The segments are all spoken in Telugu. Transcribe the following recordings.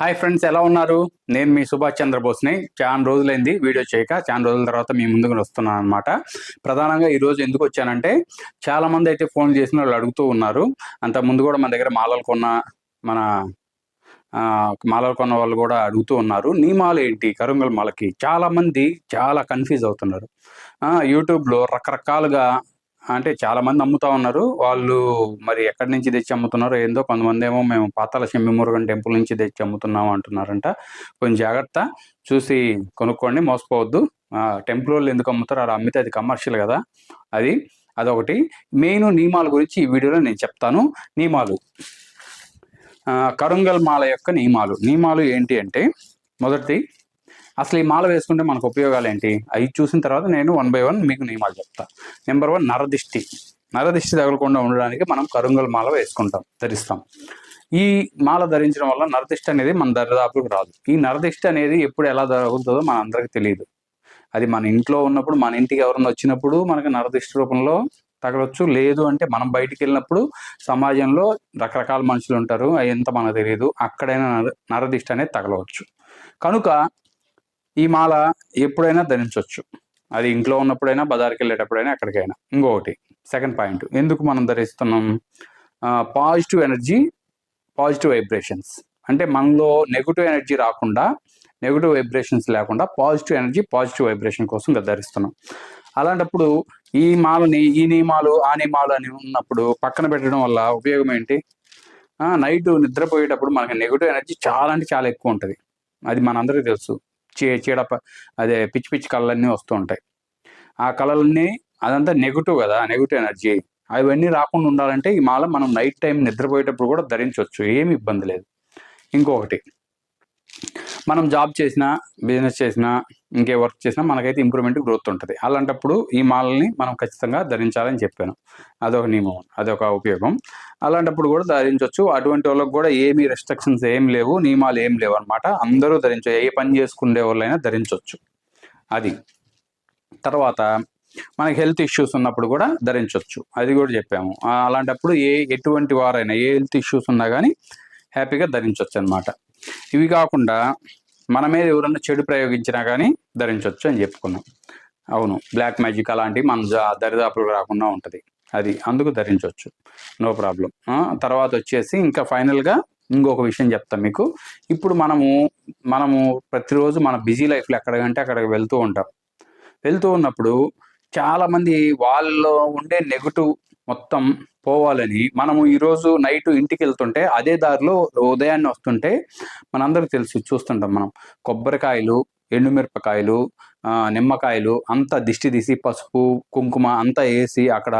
హాయ్ ఫ్రెండ్స్ ఎలా ఉన్నారు? నేను మీ సుభాష్ చంద్రబోస్ని. చాలా రోజులైంది వీడియో చేయక. చాలా రోజుల తర్వాత మీ ముందుకు వస్తున్నాను అనమాట ప్రధానంగా ఈరోజు ఎందుకు వచ్చానంటే చాలామంది అయితే ఫోన్ చేసిన వాళ్ళు అడుగుతూ ఉన్నారు. అంత ముందు కూడా మన దగ్గర మాలలు కొన్న మన మాలలు కొన్న వాళ్ళు కూడా అడుగుతూ ఉన్నారు. నీ మాల ఏంటి? కరుంగల్ మాలకి. చాలామంది చాలా కన్ఫ్యూజ్ అవుతున్నారు. యూట్యూబ్లో రకరకాలుగా అంటే చాలా మంది అమ్ముతా ఉన్నారు. వాళ్ళు మరి ఎక్కడి నుంచి తెచ్చి అమ్ముతున్నారో ఏందో కొంతమంది ఏమో మేము పాతాల శంభి మురుగన్ టెంపుల్ నుంచి తెచ్చి అమ్ముతున్నాం అంటున్నారంట. కొంచెం జాగ్రత్త. చూసి కొనుక్కోండి మోసపోవద్దు. ఆ, టెంపుల్ వాళ్ళు ఎందుకు అమ్ముతారు అలా అమ్మితే అది కమర్షియల్ కదా. అది అదొకటి. మెయిన్ నియమాల గురించి ఈ వీడియోలో నేను చెప్తాను. నియమాలు. కరుంగల్ మాల యొక్క నియమాలు. నియమాలు ఏంటి అంటే మొదటిది అసలు ఈ మాల వేసుకుంటే మనకు ఉపయోగాలు ఏంటి అవి చూసిన తర్వాత నేను వన్ బై వన్ మీకు నియమాలు చెప్తా. నెంబర్ వన్ నరదిష్టి. నరదిష్టి తగలకుండా ఉండడానికి మనం కరుంగల్ మాల వేసుకుంటాం ధరిస్తాం. ఈ మాల ధరించడం వల్ల నరదిష్టి అనేది మన దరిదాపులకు రాదు. ఈ నరదిష్టి అనేది ఎప్పుడు ఎలా జరుగుతుందో మన అందరికి తెలియదు అది మన ఇంట్లో ఉన్నప్పుడు మన ఇంటికి ఎవరైనా వచ్చినప్పుడు మనకి నరదిష్టి రూపంలో తగలొచ్చు. లేదు అంటే మనం బయటికి వెళ్ళినప్పుడు సమాజంలో రకరకాల మనుషులు ఉంటారు. అవి ఎంత మనకు తెలియదు అక్కడైనా నర నరదిష్టి అనేది తగలవచ్చు. కనుక ఈ మాల ఎప్పుడైనా ధరించవచ్చు అది ఇంట్లో ఉన్నప్పుడైనా బజార్కి వెళ్ళేటప్పుడైనా ఎక్కడికైనా. ఇంకొకటి సెకండ్ పాయింట్ ఎందుకు మనం ధరిస్తున్నాం? పాజిటివ్ ఎనర్జీ పాజిటివ్ వైబ్రేషన్స్ అంటే మనలో నెగిటివ్ ఎనర్జీ రాకుండా నెగిటివ్ వైబ్రేషన్స్ లేకుండా పాజిటివ్ ఎనర్జీ పాజిటివ్ వైబ్రేషన్ కోసం ధరిస్తున్నాం. అలాంటప్పుడు ఈ మాలని ఈ నియమాలు ఆ నియమాలు అని ఉన్నప్పుడు పక్కన పెట్టడం వల్ల ఉపయోగం ఏంటి? నైట్ నిద్రపోయేటప్పుడు మనకి నెగిటివ్ ఎనర్జీ చాలా అంటే చాలా ఎక్కువ ఉంటుంది. అది మనందరికీ తెలుసు. చీ చీడ అదే పిచ్చి పిచ్చి కళలన్నీ వస్తూ ఉంటాయి. ఆ కళలన్నీ అదంతా నెగిటివ్ కదా నెగిటివ్ ఎనర్జీ. అవన్నీ రాకుండా ఉండాలంటే ఈ మాల మనం నైట్ టైం నిద్రపోయేటప్పుడు కూడా ధరించవచ్చు ఏమి ఇబ్బంది లేదు. ఇంకొకటి మనం జాబ్ చేసినా బిజినెస్ చేసినా ఇంకే వర్క్ చేసినా మనకైతే ఇంప్రూవ్మెంట్ గ్రోత్ ఉంటుంది అలాంటప్పుడు ఈ మాలని మనం ఖచ్చితంగా ధరించాలని చెప్పాను. అదొక నియమం అదొక ఉపయోగం. అలాంటప్పుడు కూడా ధరించవచ్చు అటువంటి వాళ్ళకి కూడా ఏమి రెస్ట్రిక్షన్స్ ఏం లేవు. నియమాలు ఏం లేవు అనమాట అందరూ ధరించవచ్చు ఏ పని చేసుకునే వాళ్ళైనా ధరించవచ్చు అది. తర్వాత మనకి హెల్త్ ఇష్యూస్ ఉన్నప్పుడు కూడా ధరించవచ్చు అది కూడా చెప్పాము. అలాంటప్పుడు ఏ ఎటువంటి వారైనా ఏ హెల్త్ ఇష్యూస్ ఉన్నా కానీ హ్యాపీగా ధరించవచ్చు అనమాట ఇవి కాకుండా మన మీద ఎవరన్నా చెడు ప్రయోగించినా కానీ ధరించవచ్చు అని చెప్పుకున్నాం. అవును బ్లాక్ మ్యాజిక్ అలాంటివి మన జా- రాకుండా ఉంటుంది. అది అందుకు ధరించవచ్చు నో ప్రాబ్లం తర్వాత వచ్చేసి ఇంకా ఫైనల్గా ఇంకొక విషయం చెప్తాం మీకు. ఇప్పుడు మనము మనము ప్రతిరోజు మన బిజీ లైఫ్లో ఎక్కడికంటే అక్కడికి వెళ్తూ ఉంటాం. వెళ్తూ ఉన్నప్పుడు చాలా మంది వాళ్ళలో ఉండే నెగటివ్ మొత్తం పోవాలని మనము ఈరోజు నైట్ ఇంటికి వెళ్తుంటే అదే దారిలో ఉదయాన్నే వస్తుంటే మనందరికి తెలుసు చూస్తుంటాం మనం. కొబ్బరికాయలు ఎండుమిరపకాయలు నిమ్మకాయలు అంతా దిష్టి తీసి పసుపు కుంకుమ అంతా వేసి అక్కడ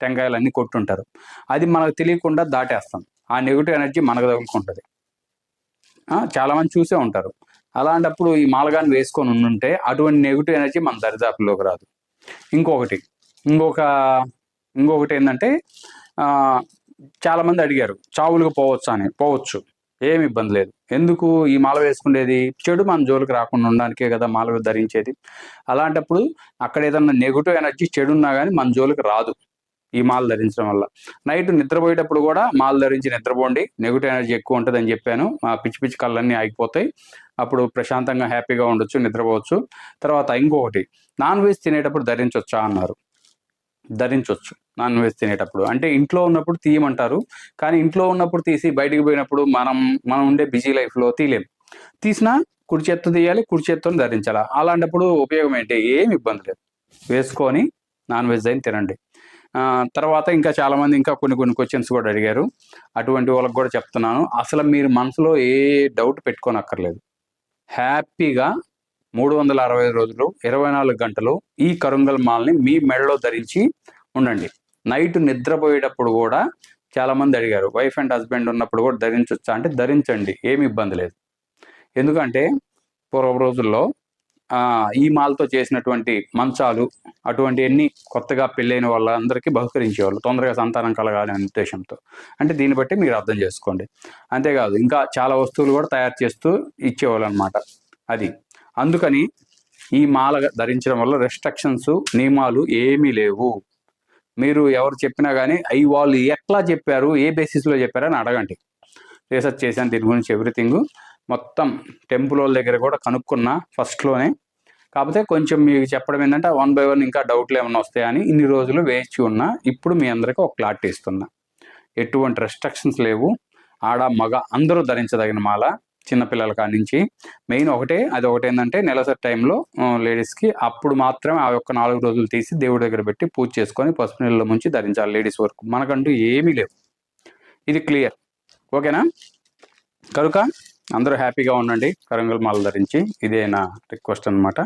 టెంకాయలు కొట్టుంటారు. అది మనకు తెలియకుండా దాటేస్తాం. ఆ నెగిటివ్ ఎనర్జీ మనకు తగులుకుంటుంది చాలామంది చూసే ఉంటారు. అలాంటప్పుడు ఈ మాలగాన్ని వేసుకొని ఉండుంటే అటువంటి నెగిటివ్ ఎనర్జీ మన దరిదాపుల్లోకి రాదు. ఇంకొకటి ఇంకొక ఇంకొకటి ఏంటంటే ఆ, అడిగారు చావులకు పోవచ్చు? అని. పోవచ్చు ఏమి ఇబ్బంది లేదు. ఎందుకు ఈ మాల వేసుకునేది చెడు మన జోలికి రాకుండా ఉండడానికే కదా మాల ధరించేది? అలాంటప్పుడు అక్కడ ఏదన్నా నెగిటివ్ ఎనర్జీ చెడు ఉన్నా కానీ మన జోలికి రాదు. ఈ మాల ధరించడం వల్ల. నైట్ నిద్రపోయేటప్పుడు కూడా మాల ధరించి నిద్రపోండి. నెగిటివ్ ఎనర్జీ ఎక్కువ ఉంటుంది అని చెప్పాను. ఆ పిచ్చి పిచ్చి కళ్ళన్నీ ఆగిపోతాయి. అప్పుడు ప్రశాంతంగా హ్యాపీగా ఉండొచ్చు నిద్రపోవచ్చు. తర్వాత ఇంకొకటి నాన్ వెజ్ తినేటప్పుడు ధరించవచ్చా అన్నారు. ధరించవచ్చు నాన్ వెజ్ తినేటప్పుడు. అంటే ఇంట్లో ఉన్నప్పుడు తీయమంటారు. కానీ ఇంట్లో ఉన్నప్పుడు తీసి బయటికి పోయినప్పుడు మనం మనం ఉండే బిజీ లైఫ్లో తీయలేము తీసినా కుడి చేత్తో తీయాలి కుడి చేత్తో ధరించాలి? అలాంటప్పుడు ఉపయోగం ఏంటి? ఏమి ఇబ్బంది లేదు. వేసుకొని నాన్ వెజ్ అయిన తినండి. తర్వాత ఇంకా చాలామంది ఇంకా కొన్ని కొన్ని క్వశ్చన్స్ కూడా అడిగారు. అటువంటి వాళ్ళకి కూడా చెప్తున్నాను. అసలు మీరు మనసులో ఏ డౌట్ పెట్టుకోనక్కర్లేదు. హ్యాపీగా మూడు వందల అరవై రోజులు ఇరవై నాలుగు గంటలు ఈ కరుంగల్ మాల్ని మీ మెడలో ధరించి ఉండండి. నైట్ నిద్రపోయేటప్పుడు కూడా చాలామంది అడిగారు. వైఫ్ అండ్ హస్బెండ్ ఉన్నప్పుడు కూడా ధరించవచ్చా అంటే ధరించండి. ఏమి ఇబ్బంది లేదు. ఎందుకంటే పూర్వ రోజుల్లో ఈ మాల్తో చేసినటువంటి మంచాలు అటువంటివన్నీ కొత్తగా పెళ్ళైన వాళ్ళందరికీ బహుకరించేవాళ్ళు. తొందరగా సంతానం కలగాలి అనే ఉద్దేశంతో. అంటే దీన్ని బట్టి మీరు అర్థం చేసుకోండి. అంతేకాదు ఇంకా చాలా వస్తువులు కూడా తయారు చేస్తూ ఇచ్చేవాళ్ళు అనమాట అది. అందుకని ఈ మాల ధరించడం వల్ల రెస్ట్రిక్షన్స్ నియమాలు ఏమీ లేవు. మీరు ఎవరు చెప్పినా కానీ అవి వాళ్ళు ఎట్లా చెప్పారు? ఏ బేసిస్లో చెప్పారని అడగండి. రీసెర్చ్ చేశాను దీని గురించి ఎవ్రీథింగ్. మొత్తం టెంపుల్ వాళ్ళ దగ్గర కూడా కనుక్కున్నా ఫస్ట్లోనే కాకపోతే కొంచెం మీకు చెప్పడం ఏంటంటే వన్ బై వన్ ఇంకా డౌట్లు ఏమైనా వస్తాయని ఇన్ని రోజులు వేచి ఉన్నా ఇప్పుడు మీ అందరికీ ఒక క్లారిటీ ఇస్తున్నా. ఎటువంటి రెస్ట్రిక్షన్స్ లేవు. ఆడ మగ అందరూ ధరించదగిన మాల చిన్నపిల్లల కాడి నుంచి. మెయిన్ ఒకటే అది ఒకటి ఏంటంటే నెలసరి టైంలో లేడీస్కి అప్పుడు మాత్రమే ఆ యొక్క నాలుగు రోజులు తీసి దేవుడి దగ్గర పెట్టి పూజ చేసుకొని పసుపు నీళ్ళ ముంచి ధరించాలి లేడీస్ వరకు. మనకంటూ ఏమీ లేవు. ఇది క్లియర్. ఓకేనా? కనుక అందరూ హ్యాపీగా ఉండండి. కరంగల్ మాల ధరించి ఇదే నా రిక్వెస్ట్ అనమాట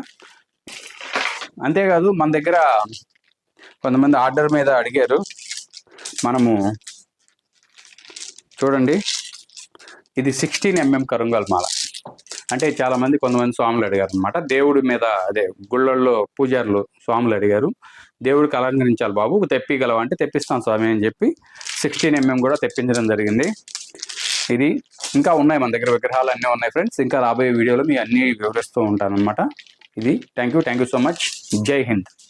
అంతేకాదు మన దగ్గర కొంతమంది ఆర్డర్ మీద అడిగారు. మనము చూడండి. ఇది సిక్స్టీన్ ఎంఎం కరంగల్ మాల. అంటే చాలామంది కొంతమంది స్వాములు అడిగారు అనమాట దేవుడి మీద అదే గుళ్ళల్లో పూజారులు స్వాములు అడిగారు. దేవుడికి అలంకరించాలి బాబు తెప్పిగలవా అంటే తెప్పిస్తాను స్వామి అని చెప్పి సిక్స్టీన్ ఎంఎం కూడా తెప్పించడం జరిగింది. ఇది ఇంకా ఉన్నాయి మన దగ్గర విగ్రహాలు అన్నీ ఉన్నాయి ఫ్రెండ్స్ ఇంకా రాబోయే వీడియోలో మీ అన్ని వివరిస్తూ ఉంటాను అనమాట ఇది. Thank you thank you so much Jai Hind